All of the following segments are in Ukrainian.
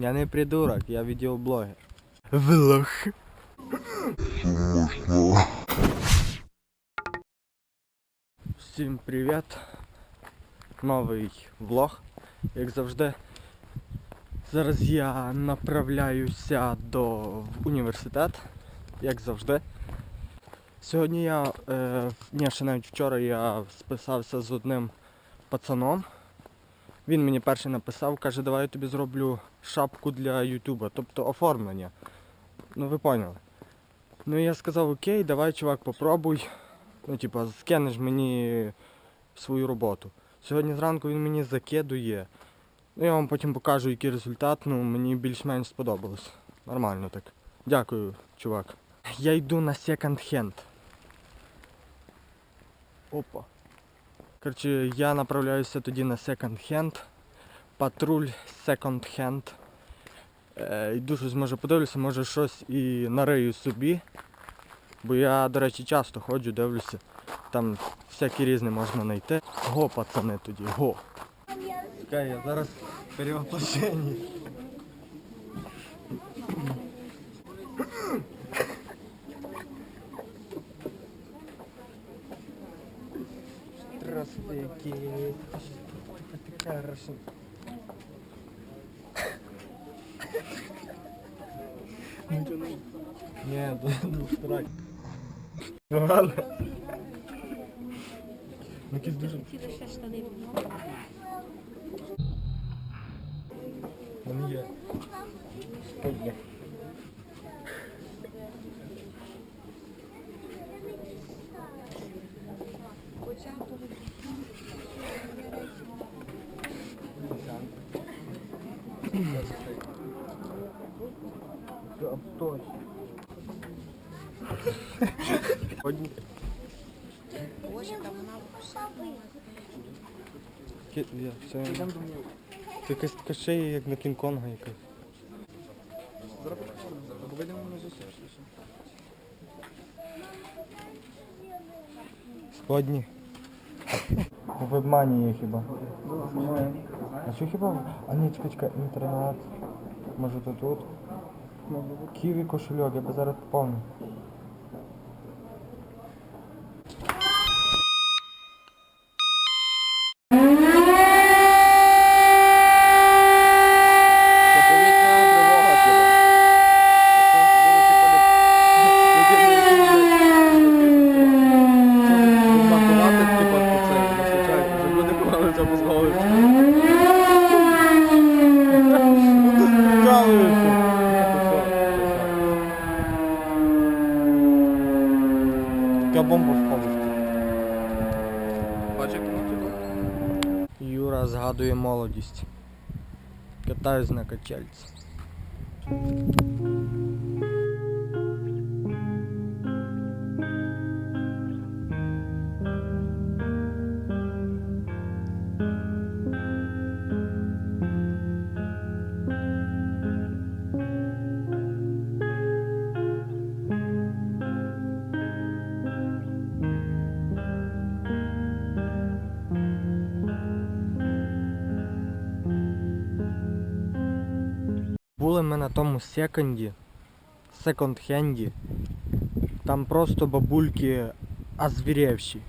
Я не придурок, я відеоблогер. Влог. Всім привіт. Новий влог, як завжди. Зараз я направляюся до університет, як завжди. Сьогодні я, е, ні, ще навіть вчора я списався з одним пацаном. Він мені перший написав, каже, давай я тобі зроблю шапку для Ютуба, тобто оформлення. Ну ви поняли. Ну я сказав, окей, давай, чувак, попробуй. Ну, типа, скинеш мені свою роботу. Сьогодні зранку він мені закидує. Ну, я вам потім покажу, який результат. Ну, мені більш-менш сподобалось. Нормально так. Дякую, чувак. Я йду на секонд-хенд. Опа. Коротше, я направляюся тоді на секонд-хенд. Патруль секонд-хенд. Е, йду щось може подивлюся, може щось і нарию собі. Бо я, до речі, часто ходжу, дивлюся. Там всякі різні можна знайти. Го, пацани тоді, го. Чекай, я зараз в Это хорошо. Ні, ну страй. Ладно. Ну, якісь дуже... Ціле ще є. Ой, Одні. Боже, там вона Ки- я- Це це якась така шея, як на Кінг-Конга якась. Складні. В обмані є хіба. А що хіба? А ні, чекай, чекай, інтернет. Може то тут? Ківі кошельок, я би зараз поповнив. Така бомба впала. Юра згадує молодість. Катаюсь на качельці. Були ми на тому секонді, секонд-хенді. Там просто бабульки озвірєвші.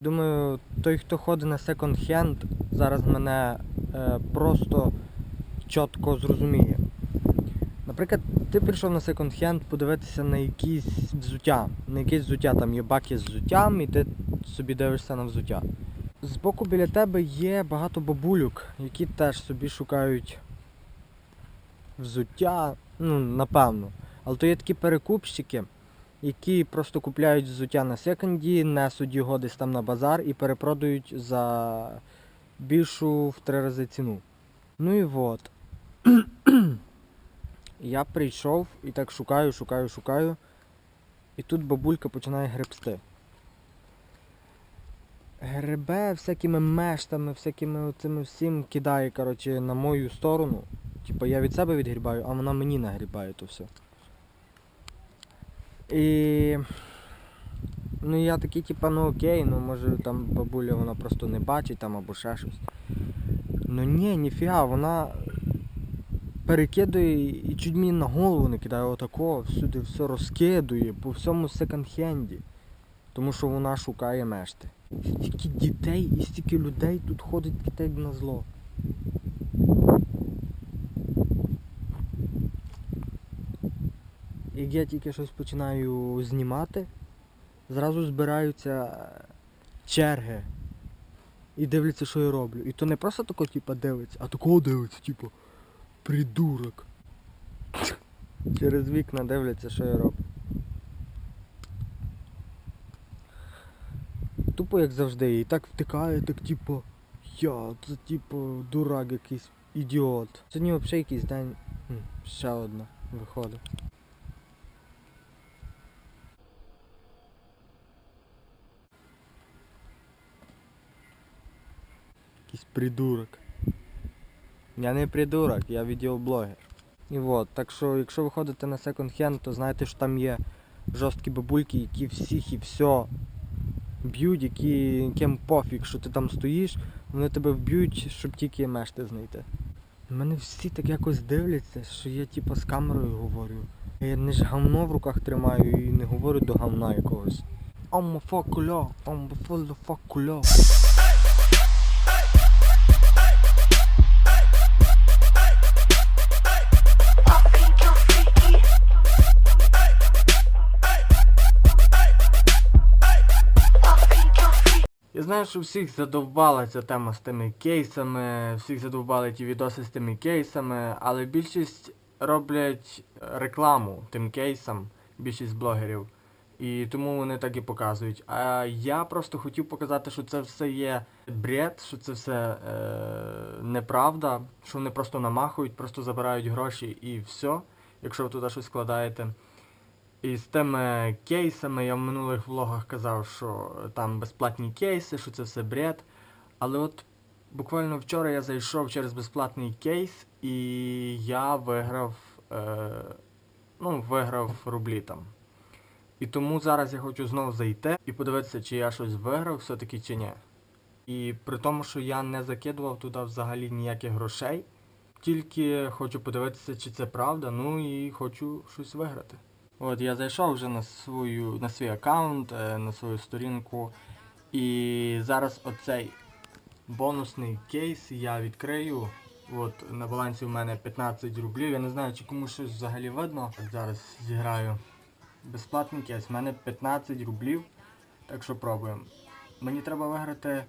Думаю, той, хто ходить на секонд-хенд, зараз мене е, просто чітко зрозуміє. Наприклад, ти прийшов на секонд-хенд подивитися на якісь взуття. На якесь взуття, там є баки з взуттям, і ти собі дивишся на взуття. Збоку біля тебе є багато бабульок, які теж собі шукають взуття, ну, напевно. Але то є такі перекупщики, які просто купляють взуття на секонді, несуть його десь там на базар і перепродають за більшу в три рази ціну. Ну і от. Я прийшов і так шукаю, шукаю, шукаю. І тут бабулька починає гребсти. Гребе всякими мештами, всякими цими всім кидає, коротше, на мою сторону. Типа я від себе відгрібаю, а вона мені нагрібає то все. І. Ну я такий, типа, ну окей, ну може там бабуля вона просто не бачить там або ще щось. Ну ні, ніфіга, вона перекидує і чуть мені на голову не кидає отако, всюди все розкидує, по всьому секонд-хенді. Тому що вона шукає мешти. Стільки дітей і стільки людей тут ходить дітей на зло. Як я тільки щось починаю знімати, зразу збираються черги і дивляться, що я роблю. І то не просто тако, типа, дивиться, а такого дивиться, типу, придурок. Через вікна дивляться, що я роблю. Тупо як завжди, і так втикає, так типу, я, це типу дурак якийсь ідіот. Сьогодні взагалі якийсь день. Ще одна виходить. Якийсь придурок. Я не придурок, я відеоблогер. І от, так що, якщо ви ходите на секонд-хенд, то знайте, що там є жорсткі бабульки, які всіх і все б'ють, які, яким пофіг, що ти там стоїш, вони тебе вб'ють, щоб тільки мешти знайти. Мене всі так якось дивляться, що я типу з камерою говорю. Я не ж гавно в руках тримаю і не говорю до гавна якогось. Омма факуля, омма фула факуля. Я знаю, всіх задовбала ця тема з тими кейсами, всіх задовбали ті відоси з тими кейсами, але більшість роблять рекламу тим кейсам, більшість блогерів. І тому вони так і показують. А я просто хотів показати, що це все є бред, що це все е, неправда, що вони просто намахують, просто забирають гроші і все, якщо ви туди щось складаєте. І з тими кейсами я в минулих влогах казав, що там безплатні кейси, що це все бред. Але от буквально вчора я зайшов через безплатний кейс і я виграв, е, ну, виграв рублі там. І тому зараз я хочу знову зайти і подивитися, чи я щось виграв все-таки чи ні. І при тому, що я не закидував туди взагалі ніяких грошей, тільки хочу подивитися, чи це правда, ну і хочу щось виграти. От я зайшов вже на свою на свій аккаунт, е, на свою сторінку. І зараз оцей бонусний кейс я відкрию. От на балансі в мене 15 рублів. Я не знаю, чи комусь щось взагалі видно. Зараз зіграю безплатний кейс. У мене 15 рублів. Так що пробуємо. Мені треба виграти.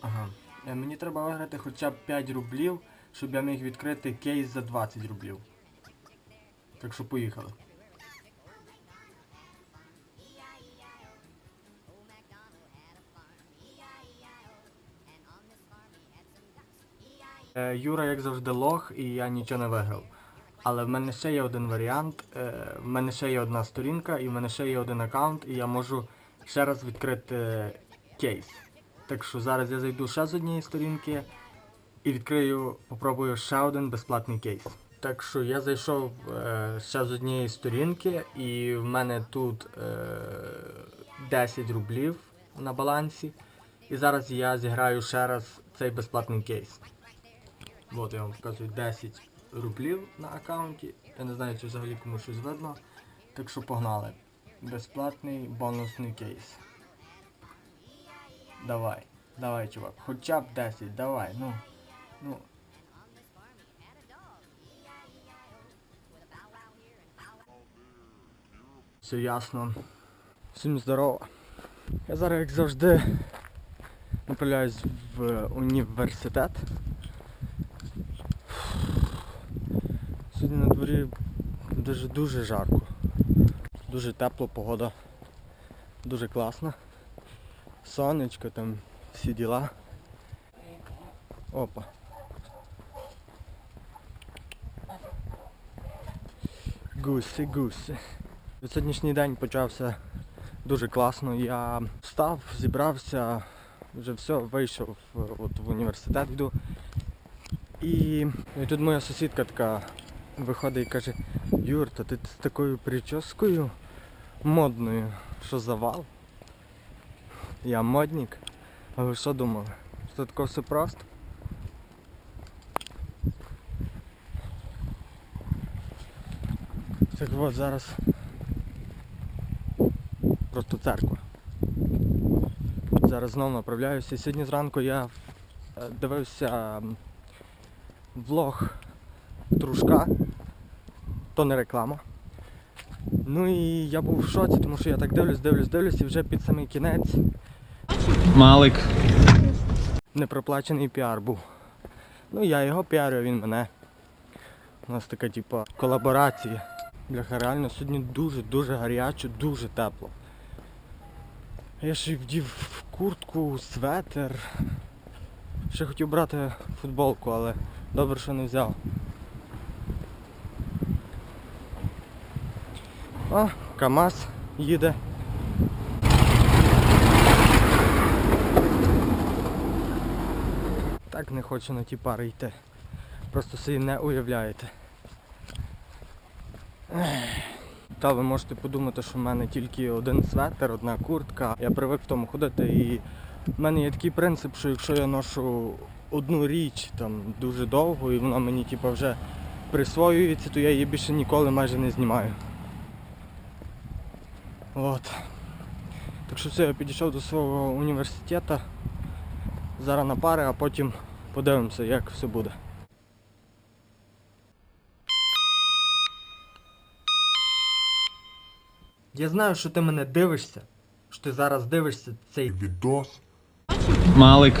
Ага. Е, Мені треба виграти хоча б 5 рублів, щоб я міг відкрити кейс за 20 рублів. Так що поїхали. Е, Юра, як завжди, лох, і я нічого не виграв. Але в мене ще є один варіант. е, В мене ще є одна сторінка, і в мене ще є один аккаунт, і я можу ще раз відкрити кейс. Так що зараз я зайду ще з однієї сторінки і відкрию, попробую ще один безплатний кейс. Так що я зайшов е, ще з однієї сторінки, і в мене тут е, 10 рублів на балансі. І зараз я зіграю ще раз цей безплатний кейс. От я вам показую 10 рублів на аккаунті. Я не знаю, чи взагалі комусь щось видно. Так що погнали. Безплатний бонусний кейс. Давай, давай, чувак. Хоча б 10, давай, ну. Ну. Все ясно. Всім здорово. Я зараз, як завжди, направляюсь в університет. Сьогодні на дворі дуже дуже жарко. Дуже тепло, погода. Дуже класна. Сонечко там, всі діла. Опа. Гуси, гуси. Сьогоднішній день почався дуже класно. Я встав, зібрався, вже все, вийшов от в університет йду. І тут моя сусідка така виходить і каже, Юр, та ти з такою прическою модною, що завал. Я модник. А ви що думали? Що таке все просто? Так от зараз просто церква. Зараз знову направляюся. Сьогодні зранку я е, дивився влог Трушка. То не реклама. Ну і я був в шоці, тому що я так дивлюсь, дивлюсь, дивлюсь, і вже під самий кінець Малик. непроплачений піар був. Ну я його піарю, він мене. У нас така типа колаборація. Бляха, реально сьогодні дуже-дуже гаряче, дуже тепло. Я ще вдів куртку, светер. Ще хотів брати футболку, але добре, що не взяв. О, КАМАЗ їде. Так не хочу на ті пари йти. Просто собі не уявляєте. Та ви можете подумати, що в мене тільки один светер, одна куртка. Я привик в тому ходити і в мене є такий принцип, що якщо я ношу одну річ там дуже довго і вона мені типу, вже присвоюється, то я її більше ніколи майже не знімаю. От. Так що все, я підійшов до свого університету. Зараз на пари, а потім подивимося, як все буде. Я знаю, що ти мене дивишся, що ти зараз дивишся цей відос. Малик.